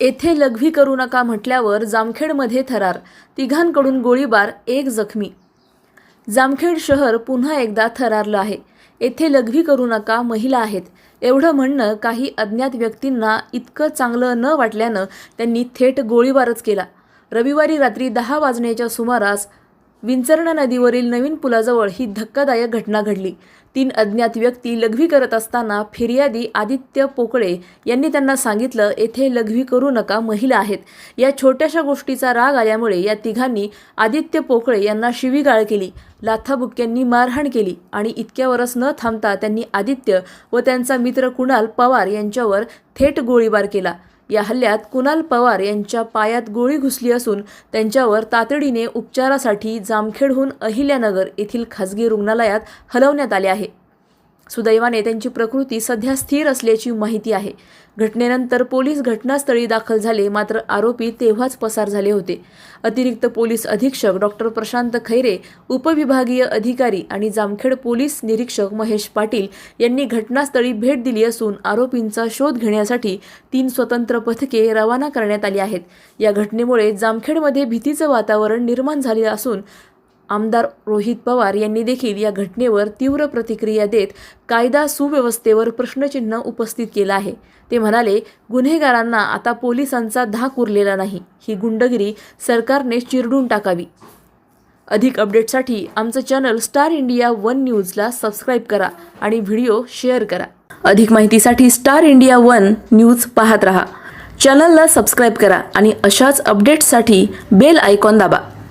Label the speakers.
Speaker 1: येथे लघवी करू नका म्हटल्यावर जामखेडमध्ये थरार. तिघांकडून गोळीबार एक जखमी. जामखेड शहर पुन्हा एकदा थरारलं आहे. येथे लघवी करू नका महिला आहेत. एवढं म्हणणं काही अज्ञात व्यक्तींना इतकं चांगलं न वाटल्यानं त्यांनी थेट गोळीबारच केला. रविवारी रात्री दहा वाजण्याच्या सुमारास विंचरणा नदीवरील नवीन पुलाजवळ ही धक्कादायक घटना घडली. तीन अज्ञात व्यक्ती लघवी करत असताना फिर्यादी आदित्य पोकळे यांनी त्यांना सांगितलं येथे लघवी करू नका महिला आहेत. या छोट्याशा गोष्टीचा राग आल्यामुळे या तिघांनी आदित्य पोकळे यांना शिवीगाळ केली लाथाबुक्क्यांनी मारहाण केली आणि इतक्यावरच न थांबता त्यांनी आदित्य व त्यांचा मित्र कुणाल पवार यांच्यावर थेट गोळीबार केला. या हल्ल्यात कुणाल पवार यांच्या पायात गोळी घुसली असून त्यांच्यावर तातडीने उपचारासाठी जामखेडहून अहिल्यानगर येथील खासगी रुग्णालयात हलवण्यात आले आहे. सुदैवाने त्यांची प्रकृती सध्या स्थिर असल्याची माहिती आहे. घटनेनंतर पोलीस घटनास्थळी दाखल झाले मात्र आरोपी तेव्हाच पसार झाले होते. अतिरिक्त पोलीस अधीक्षक डॉक्टर प्रशांत खैरे उपविभागीय अधिकारी आणि जामखेड पोलीस निरीक्षक महेश पाटील यांनी घटनास्थळी भेट दिली असून आरोपींचा शोध घेण्यासाठी तीन स्वतंत्र पथके रवाना करण्यात आली आहेत. या घटनेमुळे जामखेडमध्ये भीतीचं वातावरण निर्माण झाले असून आमदार रोहित पवार यांनी देखील या घटनेवर तीव्र प्रतिक्रिया देत कायदा सुव्यवस्थेवर प्रश्नचिन्ह उपस्थित केलं आहे. ते म्हणाले गुन्हेगारांना आता पोलिसांचा धाक उरलेला नाही. ही गुंडगिरी सरकारने चिरडून टाकावी. अधिक अपडेटसाठी आमचं चॅनल स्टार इंडिया वन न्यूजला सबस्क्राईब करा आणि व्हिडिओ शेअर करा. अधिक माहितीसाठी स्टार इंडिया वन न्यूज पाहत रहा. चॅनलला सबस्क्राईब करा आणि अशाच अपडेट्ससाठी बेल आयकॉन दाबा.